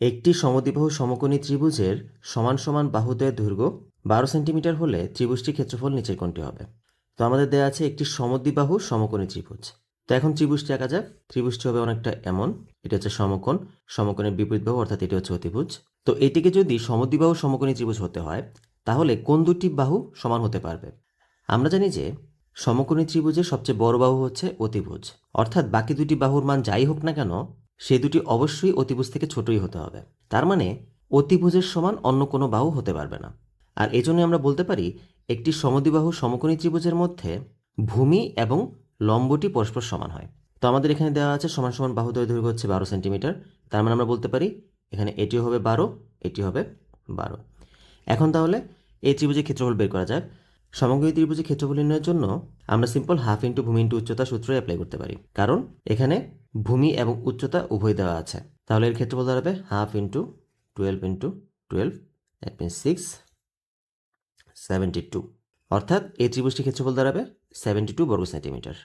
একটি সমদ্বিবাহু সমকোণী ত্রিভুজের সমান সমান বাহুদ্বয়ের দৈর্ঘ্য বারো সেন্টিমিটার হলে ত্রিভুজটির ক্ষেত্রফল নিচের কোনটি হবে। তো আমাদের দেওয়া আছে একটি সমদ্বিবাহু সমকোণী ত্রিভুজ। তো এখন ত্রিভুজটি আঁকা যাক। ত্রিভুজটি হবে অনেকটা এমন। এটা হচ্ছে সমকোণ। সমকোণের বিপরীত বাহু অর্থাৎ এটি হচ্ছে অতিভুজ। তো এটিকে যদি সমদ্বিবাহু সমকোণী ত্রিভুজ হতে হয়, তাহলে কোন দুটি বাহু সমান হতে পারবে? আমরা জানি যে সমকোণী ত্রিভুজের সবচেয়ে বড় বাহু হচ্ছে অতিভুজ। অর্থাৎ বাকি দুটি বাহুর মান যাই হোক না কেন সেই দুটি অবশ্যই অতিভুজ থেকে ছোটই হতে হবে। তার মানে অতিভুজের সমান অন্য কোনো বাহু হতে পারবে না। আর এজন্য আমরা বলতে পারি, একটি সমদ্বিবাহু সমকোণী ত্রিভুজের মধ্যে ভূমি এবং লম্বটি পরস্পর সমান হয়। তো আমাদের এখানে দেওয়া আছে সমান সমান বাহুদ্বয় দৈর্ঘ্য হচ্ছে বারো সেন্টিমিটার। তার মানে আমরা বলতে পারি, এখানে এটিও হবে বারো, এটি হবে বারো। এখন তাহলে এই ত্রিভুজের ক্ষেত্রফল বের করা যাক। সমগ্রী ত্রিভুজের ক্ষেত্রফল নির্ণয়ের জন্য আমরা সিম্পল হাফ ইন্টু ভূমি ইন্টু উচ্চতা সূত্র অ্যাপ্লাই করতে পারি। কারণ এখানে ভূমি এবং উচ্চতা উভয় দেওয়া আছে। তাহলে এর ক্ষেত্রফল দাঁড়াবে half into twelve into twelve that mean six seventy two অর্থাৎ এই ত্রিভুজটির ক্ষেত্রফল দাঁড়াবে সেভেন্টি টু বর্গ সেন্টিমিটার